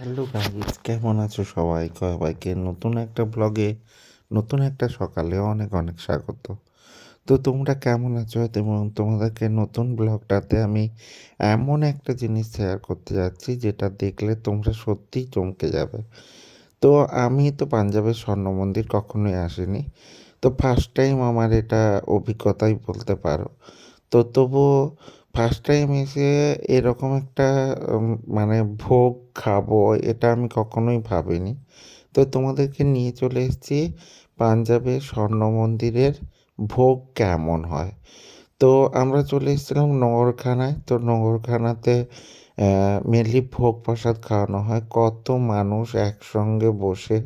Hello guys কেমন আছো সবাই? সবাইকে নতুন একটা ব্লগে নতুন একটা সকালে অনেক অনেক স্বাগত। তো তোমরা কেমন আছো? এবং তোমাদেরকে নতুন ব্লগটাতে আমি এমন একটা জিনিস শেয়ার করতে যাচ্ছি, যেটা দেখলে তোমরা সত্যিই চমকে যাবে। তো আমি তো পাঞ্জাবের স্বর্ণ মন্দির কখনোই আসিনি। তো ফার্স্ট টাইম আমার এটা অভিজ্ঞতাই বলতে পারো। তো তবুও ফার্স্ট টাইম এসে এরকম একটা মানে ভোগ খাব, এটা আমি কখনোই ভাবিনি। তো তোমাদেরকে নিয়ে চলে এসেছি পাঞ্জাবের স্বর্ণ মন্দিরের ভোগ কেমন হয়। তো আমরা চলে এসেছিলাম নগরখানায়। তো নগরখানাতে মেনলি ভোগ প্রসাদ খাওয়ানো হয়। কত মানুষ একসঙ্গে বসে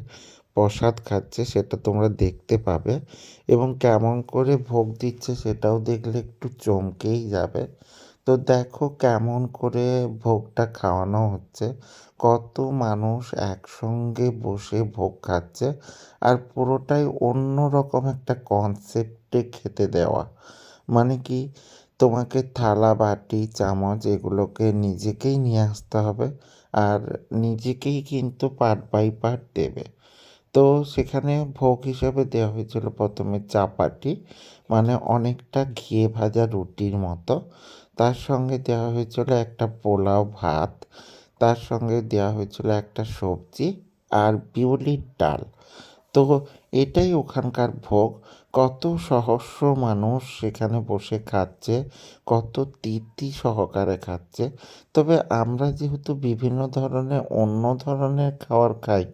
প্রসাদ খাচ্ছে, সেটা তোমরা দেখতে পাবে। এবং কেমন করে ভোগ দিচ্ছে, সেটাও দেখলে একটু চমকেই যাবে। তো দেখো কেমন করে ভোগটা খাওয়ানো হচ্ছে। কত মানুষ একসঙ্গে বসে ভোগ খাচ্ছে। আর পুরোটাই অন্য রকম একটা কনসেপ্টে খেতে দেওয়া। মানে কি? তোমাকে থালা, বাটি, চামচ এগুলোকে নিজেকেই নিয়ে আসতে হবে। আর নিজেকেই কিন্তু পার্ট বাই পার্ট দেবে। তো সেখানে ভোগ হিসাবে দেওয়া হয়েছিল প্রথমে চাপাটি মানে অনেকটা ঘিয়ে ভাজা রুটির মতো। তার সঙ্গে দেওয়া হয়েছিল একটা পোলাও ভাত, তার সঙ্গে দেওয়া হয়েছিল একটা সবজি আর বিউলির ডাল। তো এটাই ওখানকার ভোগ। কত সহস্র মানুষ সেখানে বসে খাচ্ছে, কত তৃপ্তি সহকারে খাচ্ছে। তবে আমরা যেহেতু বিভিন্ন ধরনের, অন্য ধরনের খাবার খাই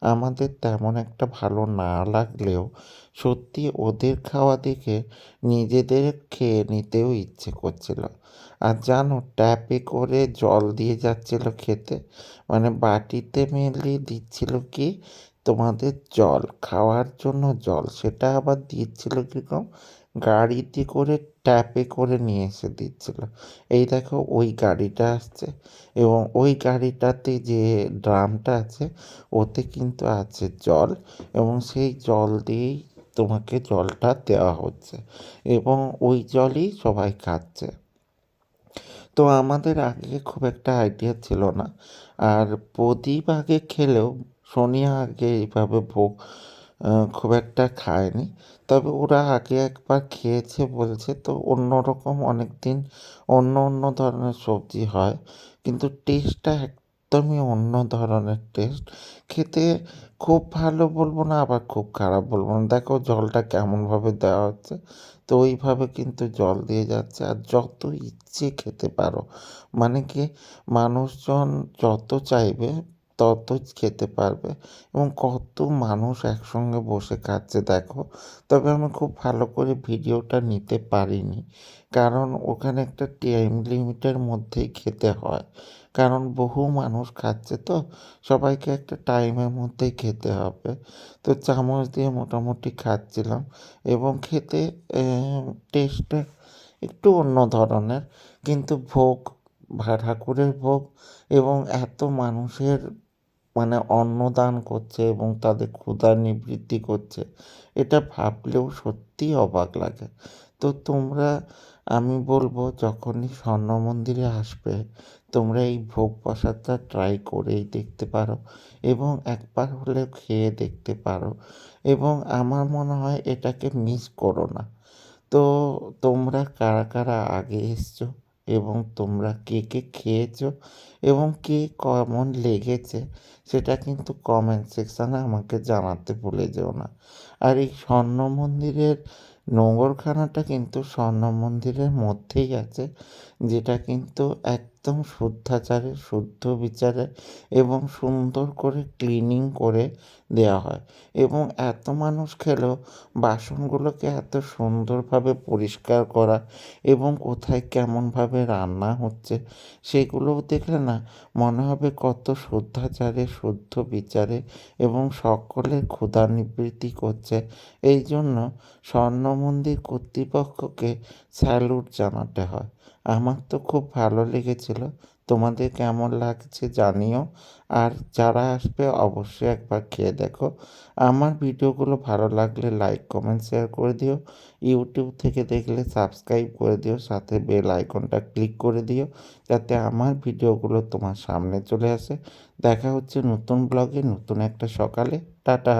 আমাদের তেমন একটা ভালো না লাগলেও সত্যি ওদের খাওয়া দেখে নিজেদের খেয়ে নিতেও ইচ্ছে করছিল। আর জানো, ট্যাপে করে জল দিয়ে যাচ্ছিল খেতে। মানে বাটিতে মেনলি দিচ্ছিল কি? তোমাদের জল, খাওয়ার জন্য জল, সেটা আবার দিচ্ছিল কীরকম? গাড়িতে করে ট্যাপে করে নিয়ে এসে দিচ্ছিল। এই দেখো ওই গাড়িটা আসছে এবং ওই গাড়িটাতে যে ড্রামটা আছে, ওতে কিন্তু আছে জল এবং সেই জল দিয়েই তোমাকে জলটা দেওয়া হচ্ছে এবং ওই জলই সবাই খাচ্ছে। তো আমাদের আগে খুব একটা আইডিয়া ছিল না। আর প্রদীপ আগে খেলেও, সোনিয়া আগে এইভাবে ভোগ খুব একটা খায়নি। তবে ওরা আগে একবার খেয়েছে, বলছে, তো অন্য রকম অনেক দিন অন্য অন্য ধরনের সবজি হয়, কিন্তু টেস্টটা একদমই অন্য ধরনের টেস্ট। খেতে খুব ভালো বলব না, আবার খুব খারাপ বলব না। দেখো জলটা কেমনভাবে দেওয়া হচ্ছে, তো ওইভাবে কিন্তু জল দিয়ে যাচ্ছে। আর যত ইচ্ছে খেতে পারো মানে কি মানুষজন যত চাইবে তত খেতে পারবে এবং কত মানুষ একসঙ্গে বসে খাচ্ছে দেখো। তবে আমি খুব ভালো করে ভিডিওটা নিতে পারিনি, কারণ ওখানে একটা টাইম লিমিটের মধ্যেই খেতে হয়। কারণ বহু মানুষ খাচ্ছে তো, সবাইকে একটা টাইমের মধ্যেই খেতে হবে। তো চামচ দিয়ে মোটামুটি খাচ্ছিলাম এবং খেতে টেস্টটা একটু অন্য ধরনের, কিন্তু ভোগ ঠাকুরের ভোগ এবং এত মানুষের মানে অন্নদান করছে এবং তাদের ক্ষুধা নিবৃত্তি করছে। এটা ভাবলেও সত্যিই অবাক লাগে। তো তোমরা, আমি বলব যখনই স্বর্ণ মন্দিরে আসবে, তোমরা এই ভোগ প্রসাদটা ট্রাই করেই দেখতে পারো এবং একবার হলেও খেয়ে দেখতে পারো এবং আমার মনে হয় এটাকে মিস করো না। তো তোমরা কারা কারা আগে এসছো? এবং তোমরা কে কে খেয়েছো এবং কে কেমন লেগেছে সেটা কিন্তু কমেন্ট সেকশানে আমাকে জানাতে ভুলে যেও না। আর এই স্বর্ণ মন্দিরের নোংরখানাটা কিন্তু স্বর্ণ মন্দিরের মধ্যেই আছে, যেটা কিন্তু একদম শুদ্ধাচারে, শুদ্ধ বিচারে এবং সুন্দর করে ক্লিনিং করে দেওয়া হয়। এবং এত মানুষ খেলেও বাসনগুলোকে এত সুন্দরভাবে পরিষ্কার করা এবং কোথায় কেমনভাবে রান্না হচ্ছে সেগুলোও দেখলে না মনে হবে কত শুদ্ধাচারে, শুদ্ধ বিচারে এবং সকলের ক্ষুধা নিবৃত্তি করছে। এই জন্য স্বর্ণ মন্দির কর্তৃপক্ষকে স্যালুট জানাতে হয়। আমার তো খুব ভালো লেগেছিল। তোমাদের কেমন লাগছে জানিও। আর যারা আসবে অবশ্যই একবার খেয়ে দেখো। আমার ভিডিওগুলো ভালো লাগলে লাইক কমেন্ট শেয়ার করে দিও। ইউটিউব থেকে দেখলে সাবস্ক্রাইব করে দিও। সাথে বেল আইকনটা ক্লিক করে দিও। যাতে আমার ভিডিওগুলো তোমার সামনে চলে আসে। দেখা হচ্ছে নতুন ব্লগে নতুন একটা সকালে। টাটা!